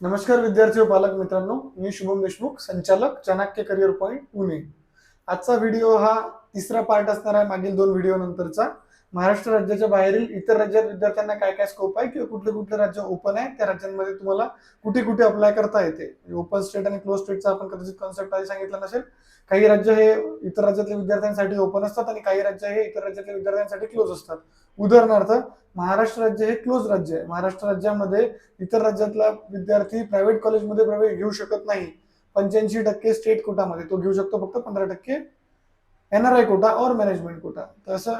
नमस्कार विद्यार्थी व पालक मित्रांनो मी शुभम देशमुख संचालक चाणक्य करिअर पॉईंट पुणे. आजचा व्हिडिओ हा तिसरा पार्ट असणार आहे मागील दोन व्हिडिओ नंतरचा. महाराष्ट्र राज्याच्या बाहेरील इतर राज्यात विद्यार्थ्यांना काय काय स्कोप आहे किंवा कुठले कुठले राज्य ओपन आहे त्या राज्यांमध्ये तुम्हाला कुठे कुठे अप्लाय करता येते? म्हणजे ओपन स्टेट आणि क्लोज स्टेटचा आपण कदाचित कॉन्सेप्ट आधी सांगितलं नसेल. काही राज्य हे इतर राज्यातल्या विद्यार्थ्यांसाठी ओपन असतात आणि काही राज्य हे इतर राज्यातल्या विद्यार्थ्यांसाठी क्लोज असतात. उदाहरणार्थ महाराष्ट्र राज्य हे क्लोज राज्य आहे. महाराष्ट्र राज्यामध्ये इतर राज्यातला विद्यार्थी प्रायव्हेट कॉलेजमध्ये प्रवेश घेऊ शकत नाही. पंच्याऐंशी टक्के स्टेट कोटामध्ये तो घेऊ शकतो फक्त पंधरा टक्के एनआरआय कोटा और मॅनेजमेंट कोटा. तर असं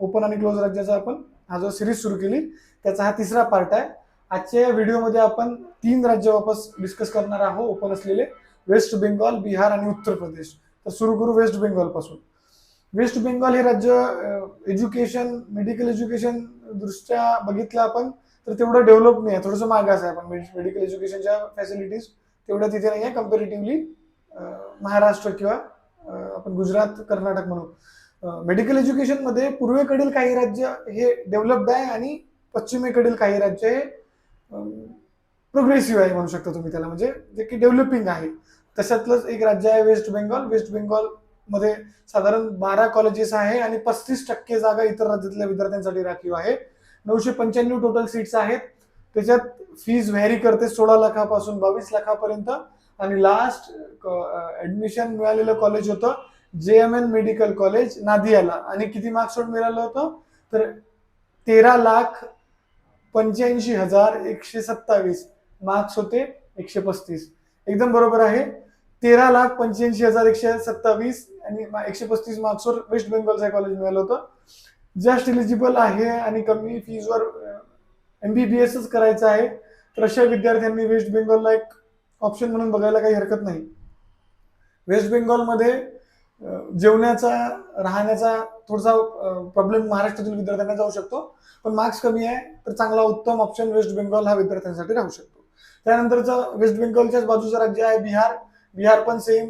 ओपन आणि क्लोज राज्याचा आपण हा जो सिरीज सुरू केली त्याचा हा तिसरा पार्ट आहे. आजच्या या व्हिडिओमध्ये आपण तीन राज्य वापस डिस्कस करणार आहोत. ओपन असलेले वेस्ट बेंगॉल बिहार आणि उत्तर प्रदेश. तर सुरू करू वेस्ट बेंगॉलपासून. वेस्ट बेंगॉल हे राज्य एज्युकेशन मेडिकल एज्युकेशन दृष्ट्या बघितलं आपण तर तेवढं डेव्हलप नाही आहे. थोडंसं मागास आहे आपण. मेडिकल एज्युकेशनच्या फॅसिलिटीज तेवढ्या तिथे नाही आहे. कम्पॅरेटिव्हली महाराष्ट्र किंवा आपण गुजरात कर्नाटक म्हणू मेडिकल एज्युकेशनमध्ये पूर्वेकडील काही राज्य हे डेव्हलप्ड आहे आणि पश्चिमेकडील काही राज्य हे प्रोग्रेसिव्ह आहे म्हणू शकता तुम्ही त्याला. म्हणजे जे की डेव्हलपिंग आहे. तशातलंच एक राज्य आहे वेस्ट बेंगॉल वेस्ट बेंगॉलमध्ये साधारण बारा कॉलेजेस आहे आणि पस्तीस टक्के जागा इतर राज्यातल्या विद्यार्थ्यांसाठी राखीव आहे. नऊशे पंच्याण्णव टोटल सीट्स आहेत. त्याच्यात फीज व्हॅरी करते सोळा लाखापासून बावीस लाखापर्यंत. आणि लास्ट ऍडमिशन मिळालेलं कॉलेज होतं. J M N medical college नादियाला. आणि किती मार्क्स मिळालं होतं? तर तेरा लाख पंच्याऐंशी हजार एकशे सत्तावीस मार्क्स होते एकशे पस्तीस. एकदम बरोबर आहे. तेरा लाख पंच्याऐंशी हजार एकशे सत्तावीस आणि मा- एकशे पस्तीस मार्क्सवर वेस्ट बेंगॉलचं कॉलेज मिळालं होतं. जस्ट एलिजिबल आहे आणि कमी फीजवर एमबीबीएसच करायचं आहे. तर अशा विद्यार्थ्यांनी वेस्ट बेंगॉलला एक ऑप्शन म्हणून बघायला काही हरकत नाही. वेस्ट बेंगॉलमध्ये जेवण्याचा राहण्याचा थोडासा प्रॉब्लेम महाराष्ट्रातील विद्यार्थ्यांना जाऊ शकतो. पण मार्क्स कमी आहे तर चांगला उत्तम ऑप्शन वेस्ट बेंगॉल हा विद्यार्थ्यांसाठी राहू शकतो. त्यानंतरचा वेस्ट बेंगॉलच्याच बाजूचं राज्य आहे बिहार. बिहार पण सेम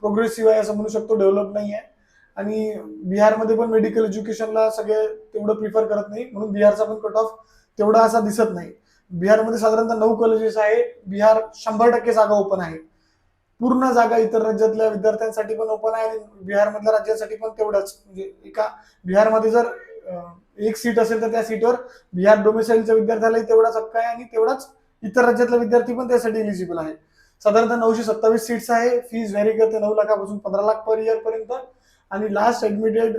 प्रोग्रेसिव्ह आहे असं म्हणू शकतो डेव्हलप नाही आहे. आणि बिहारमध्ये पण मेडिकल एज्युकेशनला सगळे तेवढं प्रिफर करत नाही म्हणून बिहारचा पण कट ऑफ तेवढा असा दिसत नाही. बिहारमध्ये साधारणतः नऊ कॉलेजेस आहे बिहार शंभर टक्के जागा ओपन आहे. पूर्ण जागा इतर राज्यातल्या विद्यार्थ्यांसाठी पण ओपन आहे आणि बिहारमधल्या राज्यासाठी पण तेवढंच. म्हणजे एका बिहारमध्ये जर एक सीट असेल तर त्या सीटवर बिहार डोमिसाईलच्या विद्यार्थ्यालाही तेवढाच हक्क आहे आणि तेवढाच इतर राज्यातला विद्यार्थी पण त्यासाठी एलिजिबल आहे. साधारणतः नऊशे सत्तावीस सीट्स आहे. फीज व्हेरी करते नऊ लाखापासून पंधरा लाख पर इयर पर्यंत. आणि लास्ट ऍडमिटेड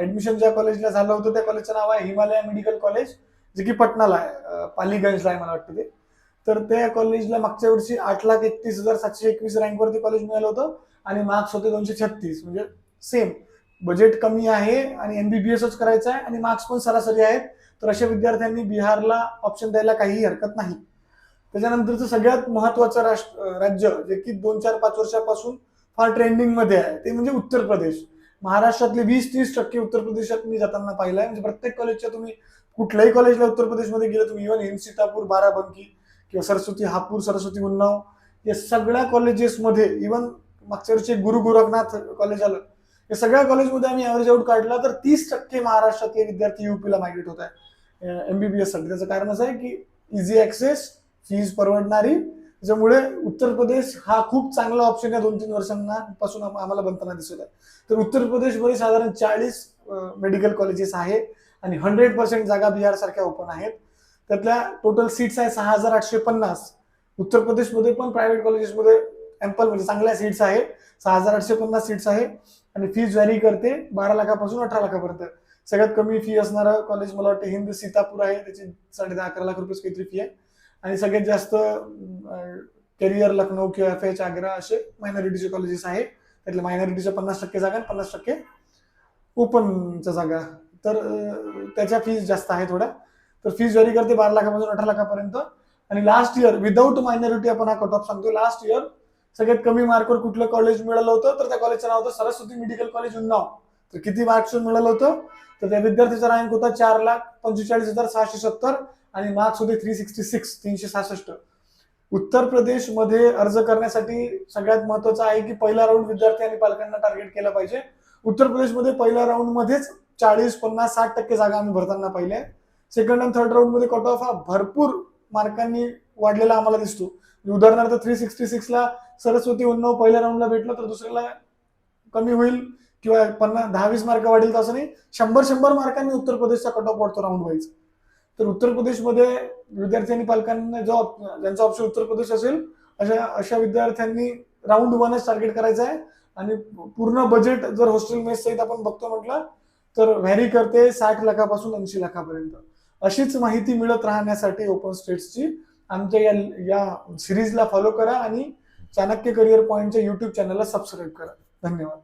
ऍडमिशन ज्या कॉलेजला झालं होतं त्या कॉलेजचं नाव आहे हिमालया मेडिकल कॉलेज जे की पटनाला आहे. पालीगंजला आहे मला वाटतं ते. तर त्या कॉलेजला मागच्या वर्षी आठ लाख एकतीस हजार सातशे एकवीस रँकवरती कॉलेज मिळालं होतं आणि मार्क्स होते दोनशे छत्तीस. म्हणजे सेम बजेट कमी आहे आणि एमबीबीएसच करायचं आहे आणि मार्क्स पण सरासरी आहेत. तर अशा विद्यार्थ्यांनी बिहारला ऑप्शन द्यायला काहीही हरकत नाही. त्याच्यानंतरचं सगळ्यात महत्वाचं राष्ट्र राज्य जे की दोन चार पाच वर्षापासून फार ट्रेंडिंगमध्ये आहे ते म्हणजे उत्तर प्रदेश. महाराष्ट्रातले वीस तीस टक्के उत्तर प्रदेशात मी जाताना पाहिलंय. म्हणजे प्रत्येक कॉलेजच्या तुम्ही कुठल्याही कॉलेजला उत्तर प्रदेशमध्ये गेलं तुम्ही इव्हन हिंद सीतापूर बाराबंकी किंवा सरस्वती हापूर सरस्वती उन्नाव या सगळ्या कॉलेजेसमध्ये इव्हन मागच्या वर्षी गुरु गोरखनाथ कॉलेज आलं या सगळ्या कॉलेजमध्ये आम्ही ॲव्हरेज आउट काढला तर तीस टक्के महाराष्ट्रातले विद्यार्थी युपीला मायग्रेट होत आहे एमबीबीएससाठी. त्याचं कारण असं आहे की इझी ऍक्सेस फीज परवडणारी त्याच्यामुळे उत्तर प्रदेश हा खूप चांगला ऑप्शन या दोन तीन वर्षांपासून आम्हाला बनताना दिसत आहे. तर उत्तर प्रदेशमध्ये साधारण चाळीस मेडिकल कॉलेजेस आहे आणि हंड्रेड पर्सेंट जागा बिहार सारख्या ओपन आहेत. त्यातल्या टोटल सीट्स आहे सहा हजार आठशे पन्नास. उत्तर प्रदेशमध्ये पण प्रायव्हेट कॉलेजेसमध्ये एम्पल म्हणजे चांगल्या सीट्स आहे. सहा हजार आठशे पन्नास सीट्स आहे. आणि फीज व्हॅरी करते बारा लाखापासून अठरा लाखापर्यंत. सगळ्यात कमी फी असणारं कॉलेज मला वाटतं हिंद सीतापूर आहे. त्याची साडे दहा अकरा लाख रुपये काहीतरी फी आहे. आणि सगळ्यात जास्त करिअर लखनौ किंवा एफ एच आग्रा असे मायनॉरिटीचे कॉलेजेस आहे. त्यातल्या मायनॉरिटीच्या पन्नास टक्के जागा आणि पन्नास टक्के ओपनच्या जागा. तर त्याच्या फीज जास्त आहे थोड्या. तर फीज व्हेरी करते बारा लाखापासून अठरा लाखापर्यंत. आणि लास्ट इयर विदाऊट मायनॉरिटी आपण हा कट ऑफ सांगतो लास्ट इयर सगळ्यात कमी मार्कवर कुठलं कॉलेज मिळालं होतं? तर त्या कॉलेजचं नाव होतं सरस्वती मेडिकल कॉलेज उन्नाव तर किती मार्क्स मिळालं होतं? तर त्या विद्यार्थीचा रँक होता चार लाख पंचेचाळीस हजार सहाशे सत्तर आणि मार्क्स होते थ्री सिक्स्टी सिक्स तीनशे सहासष्ट. उत्तर प्रदेशमध्ये अर्ज करण्यासाठी सगळ्यात महत्वाचं आहे की पहिला राऊंड विद्यार्थी आणि पालकांना टार्गेट केला पाहिजे. उत्तर प्रदेशमध्ये पहिल्या राऊंड मध्येच चाळीस पन्नास साठ टक्के जागा आम्ही भरताना पाहिल्या. सेकंड आणि थर्ड राऊंडमध्ये कट ऑफ हा भरपूर मार्कांनी वाढलेला आम्हाला दिसतो. म्हणजे उदाहरणार्थ थ्री सिक्स्टी सिक्सला सरस्वती उन्नव पहिल्या राऊंडला भेटलं तर दुसऱ्याला कमी होईल किंवा पन्नास दहा वीस मार्क वाढेल तर असं नाही. शंभर शंभर मार्कांनी उत्तर प्रदेशचा कट ऑफ वाढतो राऊंड वाईज तर उत्तर प्रदेशमध्ये विद्यार्थी आणि पालकांना जो ज्यांचा ऑप्शन उत्तर प्रदेश असेल अशा अशा विद्यार्थ्यांनी राऊंड वनच टार्गेट करायचं आहे. आणि पूर्ण बजेट जर हॉस्टेल मेस सहित आपण बघतो म्हटलं तर व्हॅरी करते साठ लाखापासून ऐंशी लाखापर्यंत. अशीच माहिती मिळत राहण्यासाठी ओपन स्टेट्सची आमच्या या या सिरीजला फॉलो करा आणि चाणक्य करिअर पॉईंटच्या युट्यूब चॅनलला सबस्क्राईब करा. धन्यवाद.